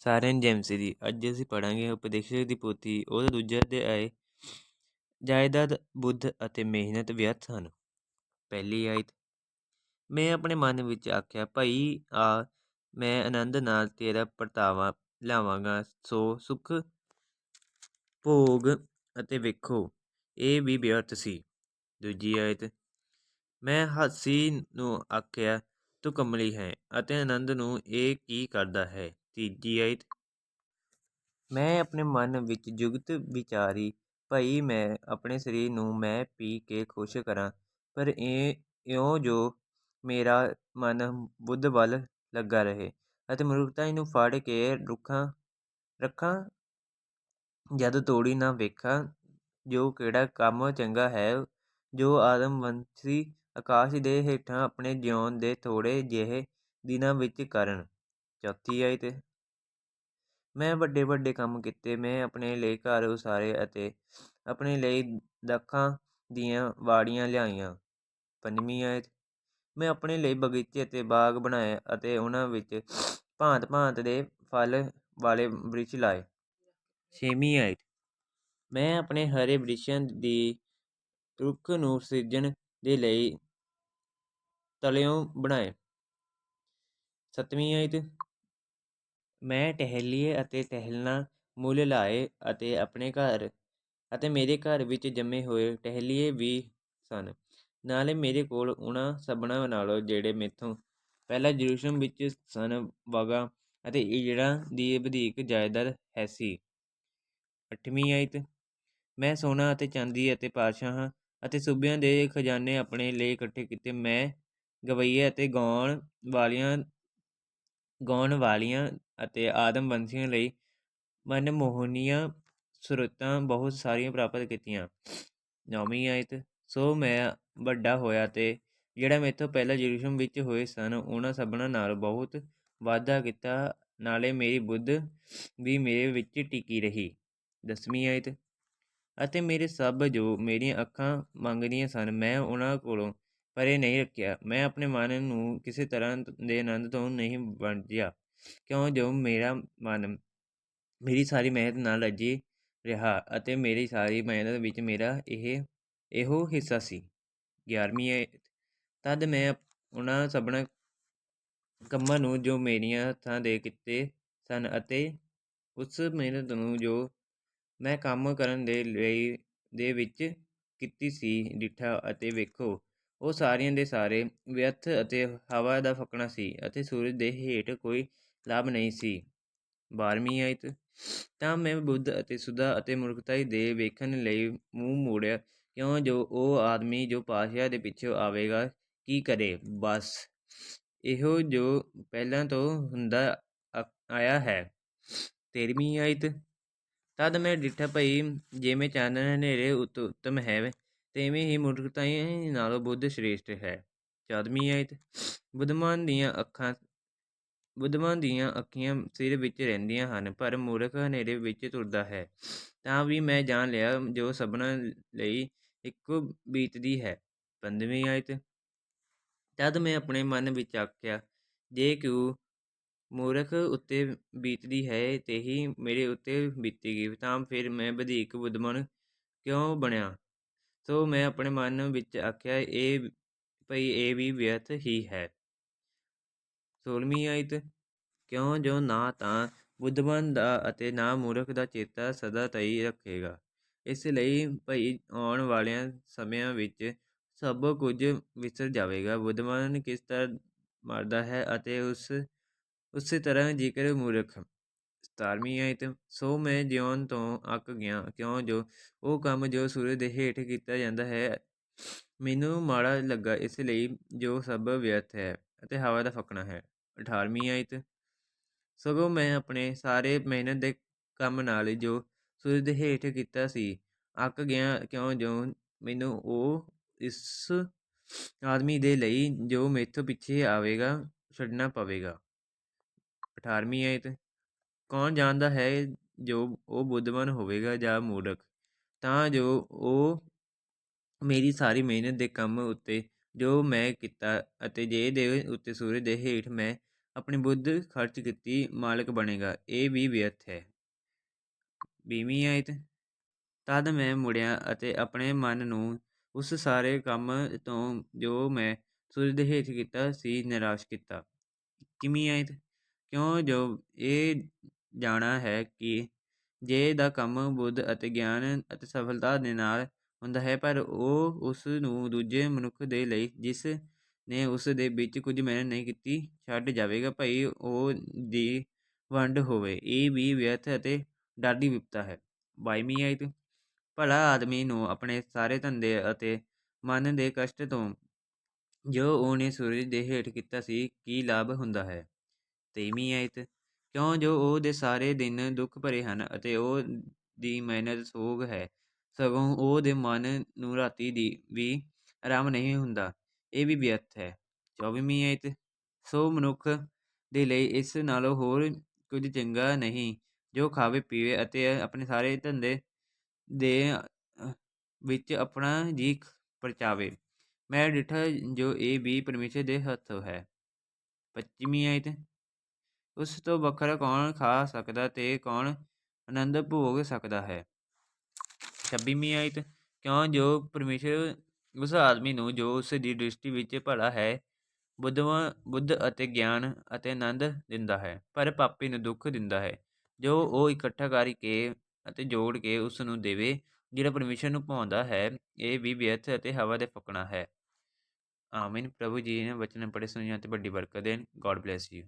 ਸਾਰਿਆਂ ਨੂੰ ਜੈਮਸੀ ਦੀ। ਅੱਜ ਅਸੀਂ ਪੜਾਂਗੇ ਉਪਦੇਸ਼ਕ ਦੀ ਪੋਥੀ। ਉਹਦਾ ਦੂਜਾ ਅਧਿਆਇ ਜਾਇਦਾਦ, ਬੁੱਧ ਅਤੇ ਮਿਹਨਤ ਵਿਅਰਥ ਹਨ। ਪਹਿਲੀ ਆਇਤ। ਮੈਂ ਆਪਣੇ ਮਨ ਵਿੱਚ ਆਖਿਆ, ਭਾਈ, ਆ, ਮੈਂ ਆਨੰਦ ਨਾਲ ਤੇਰਾ ਪਰਤਾਵਾ ਲਾਵਾਂਗਾ। ਸੋ ਸੁਖ, ਭੋਗ ਅਤੇ ਵੇਖੋ, ਇਹ ਵੀ ਵਿਅਰਥ ਸੀ। ਦੂਜੀ ਆਇਤ। ਮੈਂ ਹਾਸੀ ਨੂੰ ਆਖਿਆ, ਤੂੰ ਕਮਲੀ ਹੈ ਅਤੇ ਆਨੰਦ ਨੂੰ ਇਹ ਕੀ ਕਰਦਾ ਹੈ? ਤੀਜੀ ਆਇਤ ਮੈਂ ਆਪਣੇ ਮਨ ਵਿੱਚ ਜੁਗਤ ਵਿਚਾਰੀ, ਭਈ ਮੈਂ ਆਪਣੇ ਸਰੀਰ ਨੂੰ ਮੈਂ ਪੀ ਕੇ ਖੁਸ਼ ਕਰਾਂ, ਪਰ ਇਹ, ਇਉਂ ਜੋ ਮੇਰਾ ਮਨ ਬੁੱਧ ਵੱਲ ਲੱਗਾ ਰਹੇ ਅਤੇ ਮਨੁੱਖਤਾ ਨੂੰ ਫੜ ਕੇ ਰੁੱਖਾਂ, ਰੱਖਾਂ, ਜਦ ਤੋੜੀ ਨਾ ਵੇਖਾਂ ਜੋ ਕਿਹੜਾ ਕੰਮ ਚੰਗਾ ਹੈ, ਜੋ ਆਦਮਵੰਸ਼ੀ ਆਕਾਸ਼ ਦੇ ਹੇਠਾਂ ਆਪਣੇ ਜਿਉਣ ਦੇ ਥੋੜੇ ਜਿਹੇ ਦਿਨਾਂ ਵਿੱਚ ਕਰਨ। ਚੌਥੀ ਆਇਤ ਮੈਂ ਵੱਡੇ ਵੱਡੇ ਕੰਮ ਕੀਤੇ, ਮੈਂ ਆਪਣੇ ਲਈ ਘਰ ਉਸਾਰੇ ਅਤੇ ਆਪਣੇ ਲਈ ਦੱਖਾਂ ਦੀਆਂ ਵਾੜੀਆਂ ਲਿਆਈਆਂ ਪੰਜਵੀਂ ਆਇਤ ਮੈਂ ਆਪਣੇ ਲਈ ਬਗੀਚੇ ਅਤੇ ਬਾਗ ਬਣਾਏ ਅਤੇ ਉਹਨਾਂ ਵਿੱਚ ਭਾਂਤ ਭਾਂਤ ਦੇ ਫਲ ਵਾਲੇ ਬ੍ਰਿਛ ਲਾਏ। ਛੇਵੀਂ ਆਇਤ ਮੈਂ ਆਪਣੇ ਹਰੇ ਬ੍ਰਿਛਾਂ ਦੀ ਰੁੱਖ ਨੂੰ ਸਿਰਜਣ ਦੇ ਲਈ ਤਲਿਓਂ ਬਣਾਏ। ਸੱਤਵੀਂ ਆਇਤ ਮੈਂ ਟਹਿਲੀਏ ਅਤੇ ਟਹਿਲਣਾ ਮੁੱਲ ਲਾਏ ਅਤੇ ਆਪਣੇ ਘਰ ਅਤੇ ਮੇਰੇ ਘਰ ਵਿੱਚ ਜੰਮੇ ਹੋਏ ਟਹਿਲੀਏ ਵੀ ਸਨ। ਨਾਲੇ ਮੇਰੇ ਕੋਲ ਉਹਨਾਂ ਸਭਨਾਂ ਨਾਲੋਂ ਜਿਹੜੇ ਮੈਥੋਂ ਪਹਿਲਾਂ ਜਰੂਸਲਮ ਵਿੱਚ ਸਨ ਵਗਾ ਅਤੇ ਇਜੜਾ ਦੀ ਵਧੀਕ ਜਾਇਦਾਦ ਹੈ ਸੀ। ਅੱਠਵੀਂ ਆਇਤ ਮੈਂ ਸੋਨਾ ਅਤੇ ਚਾਂਦੀ ਅਤੇ ਪਾਤਸ਼ਾਹਾਂ ਅਤੇ ਸੂਬਿਆਂ ਦੇ ਖਜ਼ਾਨੇ ਆਪਣੇ ਲਈ ਇਕੱਠੇ ਕੀਤੇ। ਮੈਂ ਗਵਈਏ ਅਤੇ ਗਾਉਣ ਵਾਲੀਆਂ ਗਾਉਣ ਵਾਲੀਆਂ ਅਤੇ ਆਦਮ ਆਦਮਵੰਸ਼ੀਆਂ ਲਈ ਮਨਮੋਹਨੀਆਂ ਸੁਰਤਾਂ ਬਹੁਤ ਸਾਰੀਆਂ ਪ੍ਰਾਪਤ ਕੀਤੀਆਂ। ਨੌਵੀਂ ਆਇਤ, ਸੋ ਮੈਂ ਵੱਡਾ ਹੋਇਆ ਤੇ ਜਿਹੜਾ ਮੇਥੋਂ ਪਹਿਲਾਂ ਜਰੂਸਲਮ ਵਿੱਚ ਹੋਏ ਸਨ, ਉਹਨਾਂ ਸਭਨਾਂ ਨਾਲ ਬਹੁਤ ਵਾਧਾ ਕੀਤਾ, ਨਾਲੇ ਮੇਰੀ ਬੁੱਧ ਵੀ ਮੇਰੇ ਵਿੱਚ ਟਿਕੀ ਰਹੀ। ਦਸਵੀਂ ਆਇਤ, ਅਤੇ ਮੇਰੇ ਸਭ ਜੋ ਮੇਰੀਆਂ ਅੱਖਾਂ ਮੰਗਦੀਆਂ ਸਨ, ਮੈਂ ਉਹਨਾਂ ਕੋਲੋਂ ਪਰੇ ਨਹੀਂ ਰੱਖਿਆ। ਮੈਂ ਆਪਣੇ ਮਨ ਨੂੰ ਕਿਸੇ ਤਰ੍ਹਾਂ ਦੇ ਆਨੰਦ ਤੋਂ ਨਹੀਂ ਵੰਡਿਆ। ਕਿਉਂ ਜੋ ਮੇਰਾ ਮਨ ਮੇਰੀ ਸਾਰੀ ਮਿਹਨਤ ਨਾਲ ਰੱਜੀ ਰਿਹਾ ਅਤੇ ਮੇਰੀ ਸਾਰੀ ਮਿਹਨਤ ਵਿੱਚ ਮੇਰਾ ਇਹ ਇਹੋ ਹਿੱਸਾ ਸੀ। ਗਿਆਰਵੀਂ ਆਇਤ ਤਦ ਮੈਂ ਉਹਨਾਂ ਸਭਨਾਂ ਕੰਮਾਂ ਨੂੰ ਜੋ ਮੇਰੀਆਂ ਹੱਥਾਂ ਦੇ ਕੀਤੇ ਸਨ ਅਤੇ ਉਸ ਮਿਹਨਤ ਨੂੰ ਜੋ ਮੈਂ ਕੰਮ ਕਰਨ ਦੇ ਲਈ ਦੇ ਵਿੱਚ ਕੀਤੀ ਸੀ, ਡਿੱਠਾ ਅਤੇ ਵੇਖੋ, ਉਹ ਸਾਰਿਆਂ ਦੇ ਸਾਰੇ ਵਿਅਰਥ ਅਤੇ ਹਵਾ ਦਾ ਫੱਕਣਾ ਸੀ ਅਤੇ ਸੂਰਜ ਦੇ ਹੇਠ ਕੋਈ ਲਾਭ ਨਹੀਂ ਸੀ। ਬਾਰ੍ਹਵੀਂ ਆਇਤ ਤਾਂ ਮੈਂ ਬੁੱਧ ਅਤੇ ਸੁਧਾ ਅਤੇ ਮੂਰਖਤਾਈ ਦੇ ਵੇਖਣ ਲਈ ਮੂੰਹ ਮੋੜਿਆ, ਕਿਉਂ ਜੋ ਉਹ ਆਦਮੀ ਜੋ ਪਾਤਸ਼ਾਹ ਦੇ ਪਿੱਛੇ ਆਵੇਗਾ, ਕੀ ਕਰੇ? ਬਸ ਇਹੋ ਜੋ ਪਹਿਲਾਂ ਤੋਂ ਹੁੰਦਾ ਆਇਆ ਹੈ। ਤੇਰਵੀਂ ਆਇਤ ਤਦ ਮੈਂ ਡਿੱਠਾ ਭਈ ਜਿਵੇਂ ਚਾਨਣ ਹਨੇਰੇ ਉੱਤਮ ਹੈ ਤੇਵੇਂ ਹੀ ਮੂਰਖਤਾਈ ਨਾਲੋਂ ਬੁੱਧ ਸ਼੍ਰੇਸ਼ਟ ਹੈ। ਚੌਦਵੀਂ ਆਇਤ ਬੁੱਧਮਾਨ ਦੀਆਂ ਅੱਖਾਂ ਬੁੱਧਮਾਨ ਦੀਆਂ ਅੱਖੀਆਂ ਸਿਰ ਵਿੱਚ ਰਹਿੰਦੀਆਂ ਹਨ, ਪਰ ਮੂਰਖ ਹਨੇਰੇ ਵਿੱਚ ਤੁਰਦਾ ਹੈ। ਤਾਂ ਵੀ ਮੈਂ ਜਾਣ ਲਿਆ ਜੋ ਸਭਨਾਂ ਲਈ ਇੱਕੋ ਬੀਤਦੀ ਹੈ। ਪੰਜਵੀਂ ਆਇਤ। ਤਦ ਮੈਂ ਆਪਣੇ ਮਨ ਵਿੱਚ ਆਖਿਆ, ਜੇ ਕਿਉ ਮੂਰਖ ਉੱਤੇ ਬੀਤਦੀ ਹੈ ਤੇ ਹੀ ਮੇਰੇ ਉੱਤੇ ਬੀਤੇਗੀ, ਤਾਂ ਫਿਰ ਮੈਂ ਵਧੇਕ ਬੁੱਧਮਾਨ ਕਿਉਂ ਬਣਿਆ? ਸੋ ਮੈਂ ਆਪਣੇ ਮਨ ਵਿੱਚ ਆਖਿਆ, ਇਹ ਭਈ ਇਹ ਵੀ ਵਿਅਰਥ ਹੀ ਹੈ। ਸੋਲਵੀਂ ਆਇਤ ਕਿਉਂ ਜੋ ਨਾ ਤਾਂ ਬੁੱਧਵਾਨ ਦਾ ਅਤੇ ਨਾ ਮੂਰਖ ਦਾ ਚੇਤਾ ਸਦਾ ਤਈ ਰੱਖੇਗਾ। ਇਸ ਲਈ ਭਈ ਆਉਣ ਵਾਲਿਆਂ ਸਮਿਆਂ ਵਿੱਚ ਸਭ ਕੁਝ ਵਿਸਰ ਜਾਵੇਗਾ। ਬੁੱਧਵਾਨ ਕਿਸ ਤਰ੍ਹਾਂ ਮਰਦਾ ਹੈ ਅਤੇ ਉਸ, ਉਸੇ ਤਰ੍ਹਾਂ ਜ਼ਿਕਰ ਮੂਰਖ। ਸਤਾਰਵੀਂ ਆਇਤ ਸੋ ਮੈਂ ਜਿਉਣ ਤੋਂ ਅੱਕ ਗਿਆ। ਕਿਉਂ ਜੋ ਉਹ ਕੰਮ ਜੋ ਸੂਰਜ ਦੇ ਹੇਠ ਕੀਤਾ ਜਾਂਦਾ ਹੈ, ਮੈਨੂੰ ਮਾੜਾ ਲੱਗਾ। ਇਸ ਲਈ ਜੋ ਸਭ ਵਿਅਰਥ ਹੈ। ਅਤੇ ਹਵਾ ਦਾ ਫੱਕਣਾ ਹੈ। 18ਵੀਂ ਆਇਤ ਸਗੋਂ ਮੈਂ ਆਪਣੇ ਸਾਰੇ ਮਿਹਨਤ ਦੇ ਕੰਮ ਨਾਲ ਜੋ ਸੂਰਜ ਦੇ ਹੇਠ ਕੀਤਾ ਸੀ, ਅੱਕ ਗਿਆ ਕਿਉਂ ਜੋ ਮੈਨੂੰ ਉਹ ਇਸ ਆਦਮੀ ਦੇ ਲਈ ਜੋ ਮੇਥੋਂ ਪਿੱਛੇ ਆਵੇਗਾ, ਛੱਡਣਾ ਪਵੇਗਾ। 18ਵੀਂ ਆਇਤ ਕੌਣ ਜਾਣਦਾ ਹੈ ਜੋ ਉਹ ਬੁੱਧਵਾਨ ਹੋਵੇਗਾ ਜਾਂ ਮੂਰਖ? ਤਾਂ ਜੋ ਉਹ ਮੇਰੀ ਸਾਰੀ ਮਿਹਨਤ ਦੇ ਕੰਮ ਉੱਤੇ ਜੋ ਮੈਂ ਕੀਤਾ ਅਤੇ ਜੇ ਦੇ ਉੱਤੇ ਸੂਰਜ ਦੇ ਹੇਠ ਮੈਂ ਆਪਣੀ ਬੁੱਧ ਖਰਚ ਕੀਤੀ, ਮਾਲਕ ਬਣੇਗਾ। ਇਹ ਵੀ ਵਿਅਰਥ ਹੈ। ਵੀਹਵੀਂ ਆਇਤ ਤਦ ਮੈਂ ਮੁੜਿਆ ਅਤੇ ਆਪਣੇ ਮਨ ਨੂੰ ਉਸ ਸਾਰੇ ਕੰਮ ਤੋਂ ਜੋ ਮੈਂ ਸੂਰਜ ਦੇ ਹੇਠ ਕੀਤਾ ਸੀ, ਨਿਰਾਸ਼ ਕੀਤਾ। ਇੱਕੀਵੀਂ ਆਇਤ ਕਿਉਂ? ਜੋ ਇਹ ਜਾਣਾ ਹੈ ਕਿ ਜੇ ਦਾ ਕੰਮ ਬੁੱਧ ਅਤੇ ਗਿਆਨ ਅਤੇ ਸਫਲਤਾ ਦੇ ਨਾਲ ਹੁੰਦਾ ਹੈ, ਪਰ ਉਹ ਉਸ ਨੂੰ ਦੂਜੇ ਮਨੁੱਖ ਦੇ ਲਈ, ਜਿਸ ਨੇ ਉਸ ਦੇ ਵਿੱਚ ਕੁਝ ਮਿਹਨਤ ਨਹੀਂ ਕੀਤੀ, ਛੱਡ ਜਾਵੇਗਾ। ਭਈ, ਉਹ ਦੀ ਵੰਡ ਹੋਵੇ। ਇਹ ਵੀ ਵਿਅਰਥ ਅਤੇ ਡਾਢੀ ਵਿਪਤਾ ਹੈ। ਬਾਈਵੀਂ ਆਇਤ ਭਲਾ ਆਦਮੀ ਨੂੰ ਆਪਣੇ ਸਾਰੇ ਧੰਦੇ ਅਤੇ ਮਨ ਦੇ ਕਸ਼ਟ ਤੋਂ ਜੋ ਉਹਨੇ ਸੂਰਜ ਦੇ ਹੇਠ ਕੀਤਾ ਸੀ, ਕੀ ਲਾਭ ਹੁੰਦਾ ਹੈ? ਤੇਵੀਂ ਆਇਤ ਕਿਉਂ ਜੋ ਉਹ ਦੇ ਸਾਰੇ ਦਿਨ ਦੁੱਖ ਭਰੇ ਹਨ ਅਤੇ ਉਹ ਦੀ ਮਿਹਨਤ ਸੋਗ ਹੈ? ਸਗੋਂ ਉਹਦੇ ਮਨ ਨੂੰ ਰਾਤੀ ਦੀ ਵੀ ਆਰਾਮ ਨਹੀਂ ਹੁੰਦਾ, ਇਹ ਵੀ ਵਿਅਰਥ ਹੈ। ਚੌਵੀਵੀਂ ਆਇਤ, ਸੋ ਮਨੁੱਖ ਦੇ ਲਈ ਇਸ ਨਾਲੋਂ ਹੋਰ ਕੁਝ ਚੰਗਾ ਨਹੀਂ, ਜੋ ਖਾਵੇ, ਪੀਵੇ ਅਤੇ ਆਪਣੇ ਸਾਰੇ ਧੰਦੇ ਦੇ ਵਿੱਚ ਆਪਣਾ ਜੀ ਪਰਚਾਵੇ। ਮੈਂ ਡਿਠਾ ਜੋ ਇਹ ਵੀ ਪਰਮੇਸ਼ਰ ਦੇ ਹੱਥ ਹੈ। ਪੱਚੀਵੀਂ ਆਇਤ, ਉਸ ਤੋਂ ਵੱਖਰਾ ਕੌਣ ਖਾ ਸਕਦਾ ਤੇ ਕੌਣ ਆਨੰਦ ਭੋਗ ਸਕਦਾ ਹੈ? ਛੱਬੀਵੀਂ ਆਇਤ ਕਿਉਂ? ਜੋ ਪਰਮੇਸ਼ਰ ਉਸ ਆਦਮੀ ਨੂੰ, ਜੋ ਉਸ ਦੀ ਦ੍ਰਿਸ਼ਟੀ ਵਿੱਚ ਭਲਾ ਹੈ, ਬੁੱਧਵਾਂ, ਬੁੱਧ ਅਤੇ ਗਿਆਨ ਅਤੇ ਆਨੰਦ ਦਿੰਦਾ ਹੈ, ਪਰ ਪਾਪੀ ਨੂੰ ਦੁੱਖ ਦਿੰਦਾ ਹੈ। ਜੋ ਉਹ ਇਕੱਠਾ ਕਰਕੇ ਅਤੇ ਜੋੜ ਕੇ ਉਸ ਨੂੰ ਦੇਵੇ, ਜਿਹੜਾ ਪਰਮੇਸ਼ਰ ਨੂੰ ਭਾਉਂਦਾ ਹੈ, ਇਹ ਵੀ ਵਿਅਰਥ ਅਤੇ ਹਵਾ ਦੇ ਫੁਕਣਾ ਹੈ। ਆਮੀਨ। ਪ੍ਰਭੂ ਜੀ ਨੇ ਵਚਨ ਪੜ੍ਹੇ, ਸੁਣਿਆ ਤੇ ਵੱਡੀ ਬਰਕਤ ਦੇਣ। God bless you